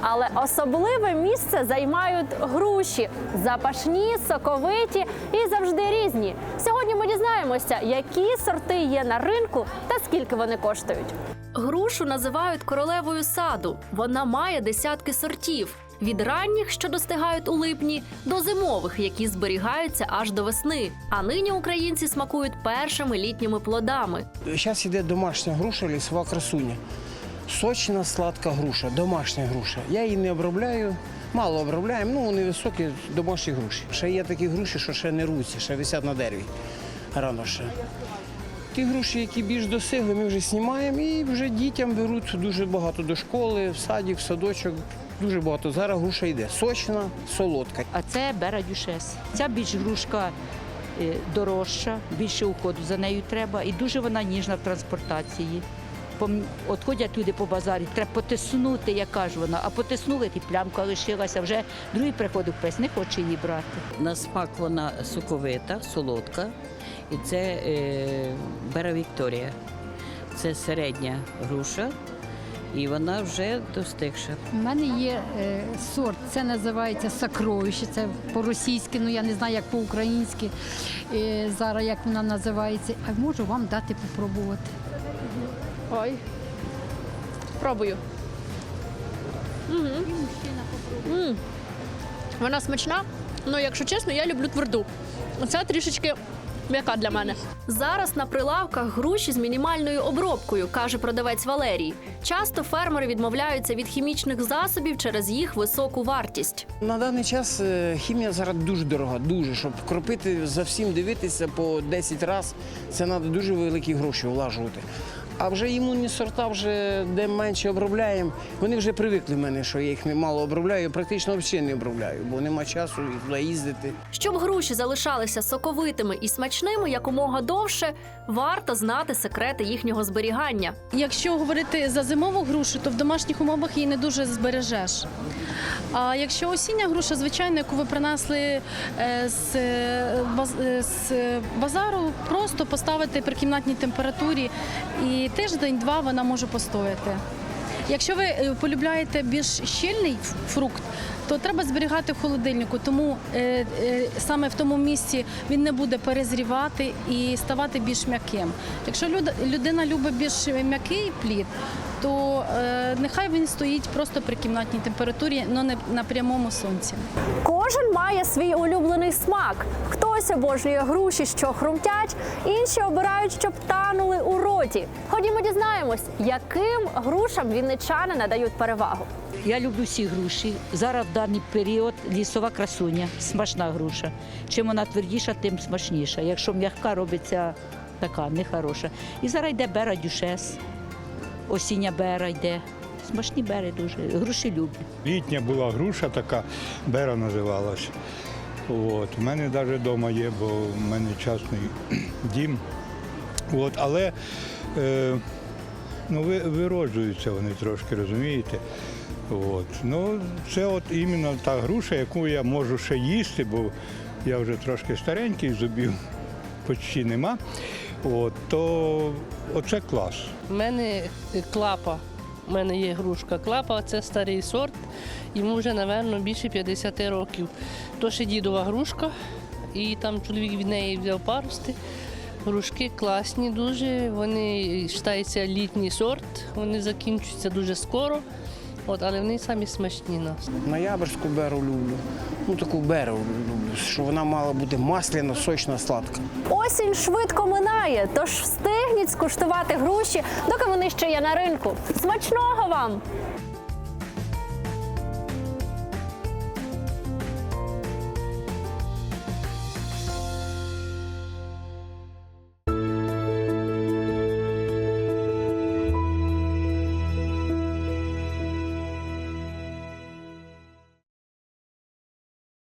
Але особливе місце займають груші запашні, соковиті і завжди різні. Сьогодні ми дізнаємося, які сорти є на ринку та скільки вони коштують. Грушу називають королевою саду. Вона має десятки сортів. Від ранніх, що достигають у липні, до зимових, які зберігаються аж до весни. А нині українці смакують першими літніми плодами. Зараз йде домашня груша, лісова красуня. Сочна, сладка груша, домашня груша. Я її не обробляю, мало обробляємо, ну вони високі, домашні груші. Ще є такі груші, що ще не руці, ще висять на дереві. Рано ще. Ті груші, які більш досигли, ми вже знімаємо і вже дітям беруть дуже багато до школи, в садик, в садочок. Дуже багато. Зараз груша йде. Сочна, солодка. А це бера дюшес. Ця більш грушка е, дорожча, більше уходу за нею треба, і дуже вона ніжна в транспортації. От ходять люди по базарі, треба потиснути, яка ж вона, а потиснули, і плямка лишилася. Вже другий приходив пес, не хоче її брати. На смак вона соковита, солодка. І це е, Бера Вікторія. Це середня груша, і вона вже достигша. У мене є е, сорт, це називається сакровище, це по-російськи, ну я не знаю, як по-українськи е, зараз, як вона називається. А можу вам дати попробувати. Ой. Пробую. Угу. М. Вона смачна, але якщо чесно, я люблю тверду. Оця трішечки м'яка для мене. Зараз на прилавках груші з мінімальною обробкою, каже продавець Валерій. Часто фермери відмовляються від хімічних засобів через їх високу вартість. На даний час е, хімія зараз дуже дорога, дуже. Щоб кропити за всім дивитися по 10 разів, це треба дуже великі гроші влажувати. А вже імунні сорта, вже де менше обробляємо, вони вже привикли в мене, що я їх мало обробляю, практично взагалі не обробляю, бо нема часу і туди їздити. Щоб груші залишалися соковитими і смачними якомога довше, варто знати секрети їхнього зберігання. Якщо говорити за зимову грушу, то в домашніх умовах її не дуже збережеш. А якщо осіння груша, звичайно, яку ви принесли е, з, е, баз- е, з базару, просто поставити при кімнатній температурі і тиждень-два вона може постояти. Якщо ви е, полюбляєте більш щільний фрукт, то треба зберігати в холодильнику, тому е, е, саме в тому місці він не буде перезрівати і ставати більш м'яким. Якщо люд- людина любить більш м'який плід, то е, нехай він стоїть просто при кімнатній температурі, але не на прямому сонці. Кожен має свій улюблений смак. Хтось обожнює груші, що хрумтять, інші обирають, щоб танули у роті. Ходімо дізнаємось, яким грушам вінничани надають перевагу. Я люблю всі груші. Зараз даний період лісова красуня, смачна груша. Чим вона твердіша, тим смачніша. Якщо м'яка робиться така, нехороша. І зараз йде бера дюшес, осіння бера йде. Смачні бери дуже. Груші люблю. Літня була груша така, бера називалась. От. У мене навіть вдома є, бо в мене частний дім. От. Але е, ну, ви- вироджуються вони трошки, розумієте? От. Ну, це от іменно та груша, яку я можу ще їсти, бо я вже трошки старенький, зубів почти нема. От, то оце клас. У мене клапа. У мене є грушка клапа, це старий сорт, йому вже, напевно, більше 50 років. То ще дідова грушка, і там чоловік від неї взяв парости. Грушки класні дуже, вони вважаються літній сорт, вони закінчуються дуже скоро, от, але вони самі смачні нас. Ноябрьську беру люблю. Ну таку беру люблю, що вона мала бути масляна, сочна, сладка. Осінь швидко минає, тож встигніть скуштувати груші, доки вони ще є на ринку. Смачного вам!